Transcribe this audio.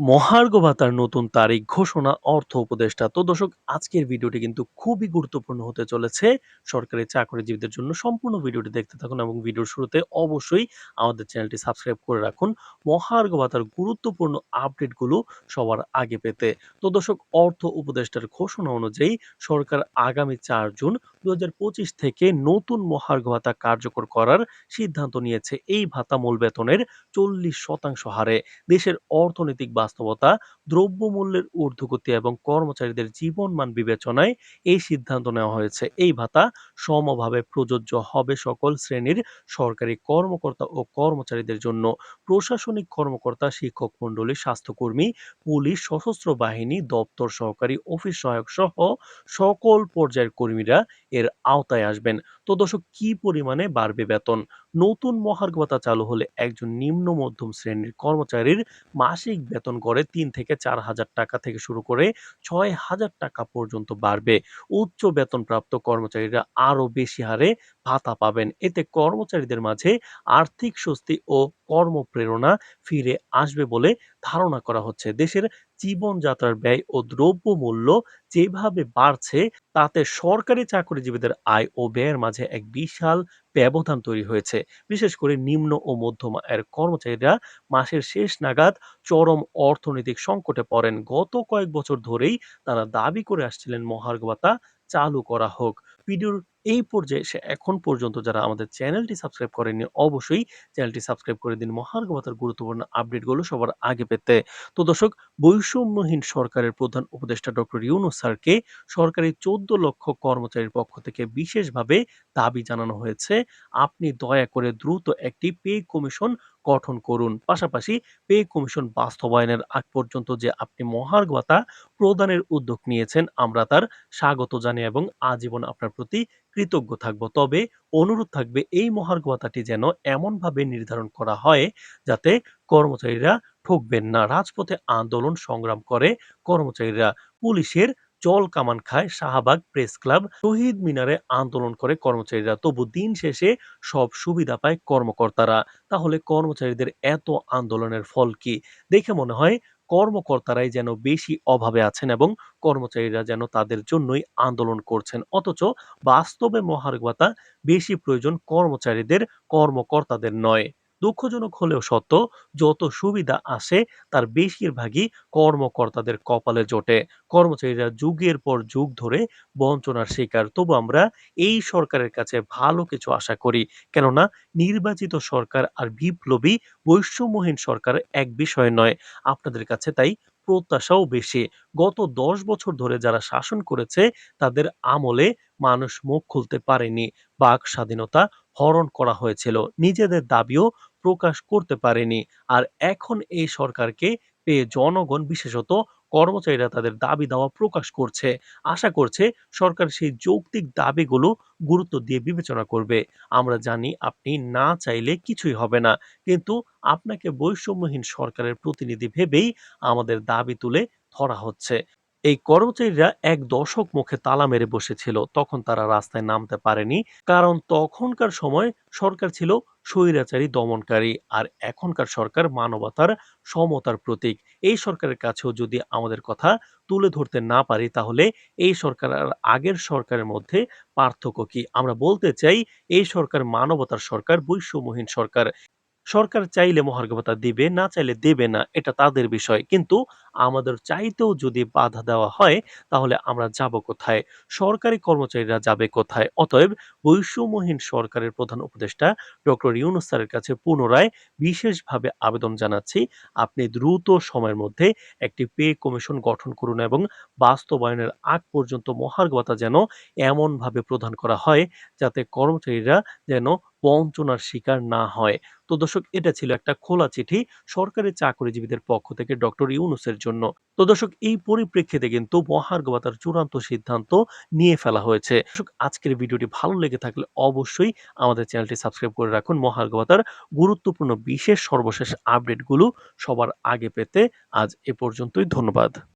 মহার্ঘ ভাতার নতুন তারিখ ঘোষণা, অর্থ উপদেষ্টা। তো দর্শক, আজকের ভিডিওটি কিন্তু খুবই গুরুত্বপূর্ণ হতে চলেছে। সরকারি চাকরিজীবীদের জন্য সম্পূর্ণ ভিডিওটি দেখতে থাকুন এবং ভিডিওর শুরুতে অবশ্যই আমাদের চ্যানেলটি সাবস্ক্রাইব করে রাখুন। মহার্ঘ ভাতার গুরুত্বপূর্ণ আপডেটগুলো সবার আগে পেতে। তো দর্শক, অর্থ উপদেষ্টার ঘোষণা অনুযায়ী সরকার আগামী চার জুন দু হাজার পঁচিশ থেকে নতুন মহার্ঘ ভাতা কার্যকর করার সিদ্ধান্ত নিয়েছে। এই ভাতা মূল বেতনের চল্লিশ শতাংশ হারে। দেশের অর্থনৈতিক বাস্তবতা, দ্রব্যমূল্যের ঊর্ধ্বগতি এবং কর্মচারীদের জীবনমান বিবেচনায় এই সিদ্ধান্ত নেওয়া হয়েছে। এই ভাতা সমভাবে প্রযোজ্য হবে সকল শ্রেণির সরকারি কর্মকর্তা ও কর্মচারীদের জন্য। প্রশাসনিক কর্মকর্তা, শিক্ষক মণ্ডলী, স্বাস্থ্যকর্মী, পুলিশ, সশস্ত্র বাহিনী, দপ্তর, সহকারী অফিস সহায়ক সহ সকল পর্যায়ের কর্মীরা এর আওতায় আসবেন। তো দর্শক, কি পরিমাণে বাড়বে বেতন? নতুন মহার্ঘ ভাতা চালু হলে একজন নিম্ন মধ্যম শ্রেণির কর্মচারীর মাসিক বেতন গড়ে তিন থেকে চার হাজার টাকা থেকে শুরু করে ছয় হাজার টাকা পর্যন্ত বাড়বে। উচ্চ বেতনপ্রাপ্ত কর্মচারীরা আরও বেশি হারে ভাতা পাবেন। এতে কর্মচারীদের মাঝে আর্থিক স্বস্তি ও কর্মপ্রেরণা ফিরে আসবে বলে ধারণা করা হচ্ছে। দেশের জীবনযাত্রার ব্যয় ও দ্রব্যমূল্য যেভাবে বাড়ছে, তাতে সরকারি চাকরিজীবীদের আয় ও ব্যয়ের মাঝে এক বিশাল ব্যবধান তৈরি হয়েছে। বিশেষ করে নিম্ন ও মধ্যম আয়ের কর্মচারীরা মাসের শেষ নাগাদ চরম অর্থনৈতিক সংকটে পড়েন। গত কয়েক বছর ধরেই তারা দাবি করে আসছিলেন, মহার্ঘ ভাতা চালু করা হোক। ভিডিওর এই পর্যায়ে এসে এখন পর্যন্ত যারা আমাদের চ্যানেলটি সাবস্ক্রাইব করেননি, অবশ্যই চ্যানেলটি সাবস্ক্রাইব করে দিন। মহার্ঘ ভাতার গুরুত্বপূর্ণ আপডেটগুলো সবার আগে পেতে। তো দর্শক, বৈষম্যহীন সরকারের প্রধান উপদেষ্টা ডক্টর ইউনুস স্যারকে সরকারি চোদ্দ লক্ষ কর্মচারীর পক্ষ থেকে বিশেষভাবে দাবি জানানো হয়েছে। আপনি দয়া করে দ্রুত একটি পে কমিশন গঠন করুন। পাশাপাশি পে কমিশন বাস্তবায়নের আগ পর্যন্ত যে আপনি মহার্ঘ ভাতা প্রদানের উদ্যোগ নিয়েছেন, আমরা তার স্বাগত জানি এবং আজীবন আপনার প্রতি কৃতজ্ঞ থাকব। তবে অনুরোধ থাকবে, এই মহার্ঘ ভাতাটি যেন এমনভাবে নির্ধারণ করা হয় যাতে কর্মচারীরা ঠকবেন না। রাজপথে আন্দোলন সংগ্রাম করে কর্মচারীরা পুলিশের জল কামান খায় শাহবাগ প্রেস ক্লাব শহীদ মিনারে আন্দোলন করে কর্মচারীরা। তবু দিন শেষে সব সুবিধা পায় কর্মকর্তারা। তাহলে কর্মচারীদের এত আন্দোলনের ফল কি? দেখে মনে হয় কর্মকর্তারাই যেন বেশি অভাবে আছেন এবং কর্মচারীরা যেন তাদের জন্যই আন্দোলন করছেন। অথচ বাস্তবে মহার্ঘ ভাতা বেশি প্রয়োজন কর্মচারীদের, কর্মকর্তাদের নয়। দুঃখজনক হলেও সত্য, যত সুবিধা আসে তার বেশিরভাগই কর্মকর্তাদের কপালে জোটে। কর্মচারীরা যুগের পর যুগ ধরে বঞ্চনার শিকার। তবু আমরা এই সরকারের কাছে ভালো কিছু আশা করি, কেননা নির্বাচিত সরকার আর বিপ্লবী বৈষম্যহীন সরকার এক বিষয় নয়। আপনাদের কাছে তাই প্রত্যাশাও বেশি। গত দশ বছর ধরে যারা শাসন করেছে, তাদের আমলে মানুষ মুখ খুলতে পারেনি। বাক স্বাধীনতা হরণ করা হয়েছিল। নিজেদের দাবিও প্রকাশ করতে পারেনি। আর এখন এই সরকারকে পেয়ে জনগণ, বিশেষত কর্মচারীরা তাদের দাবি দাওয়া প্রকাশ করছে। আশা করছে সরকার সেই যৌক্তিক দাবিগুলো গুরুত্ব দিয়ে বিবেচনা করবে। আমরা জানি আপনি না চাইলে কিছুই হবে না। কিন্তু আপনাকে বৈষম্যহীন সরকারের প্রতিনিধি ভেবেই আমাদের দাবি তুলে ধরা হচ্ছে। এই কর্মচারীরা এক দশক মুখে তালা মেরে বসেছিল, তখন তারা রাস্তায় নামতে পারেনি, কারণ তখনকার সময় সরকার ছিল স্বৈরাচারী দমনকারী আর এখনকার সরকার মানবতার সমতার প্রতীক। এই সরকারের কাছেও যদি আমাদের কথা তুলে ধরতে না পারি, তাহলে এই সরকার আর আগের সরকারের মধ্যে পার্থক্য কি? আমরা বলতে চাই, এই সরকার মানবতার সরকার, বৈষম্যহীন সরকার। সরকার চাইলে মহার্ঘ ভাতা দিবে, না চাইলে দেবে না, এটা তাদের বিষয়। কিন্তু আমাদের চাইতেও যদি বাধা দেওয়া হয়, তাহলে আমরা যাব কোথায়? সরকারি কর্মচারীরা যাবে কোথায়? অতএব বৈষম্যহীন সরকারের প্রধান উপদেষ্টা ডক্টর ইউনুস স্যারের কাছে পুনরায় বিশেষভাবে আবেদন জানাচ্ছি, আপনি দ্রুত সময়ের মধ্যে একটি পে কমিশন গঠন করুন এবং বাস্তবায়নের আগ পর্যন্ত মহার্ঘ ভাতা যেন এমনভাবে প্রদান করা হয়, যাতে কর্মচারীরা যেন বঞ্চনার শিকার না হয়। তো দর্শক, এটা ছিল একটা খোলা চিঠি সরকারি চাকরিজীবীদের পক্ষ থেকে ডক্টর ইউনুসের জন্য। তো দর্শক, এই পরিপ্রেক্ষিতে কিন্তু মহার্ঘ ভাতার চূড়ান্ত সিদ্ধান্ত নিয়ে ফেলা হয়েছে। দর্শক, আজকের ভিডিওটি ভালো লেগে থাকলে অবশ্যই আমাদের চ্যানেলটি সাবস্ক্রাইব করে রাখুন। মহার্ঘ ভাতার গুরুত্বপূর্ণ বিশেষ সর্বশেষ আপডেটগুলো সবার আগে পেতে আজ এ পর্যন্তই ধন্যবাদ।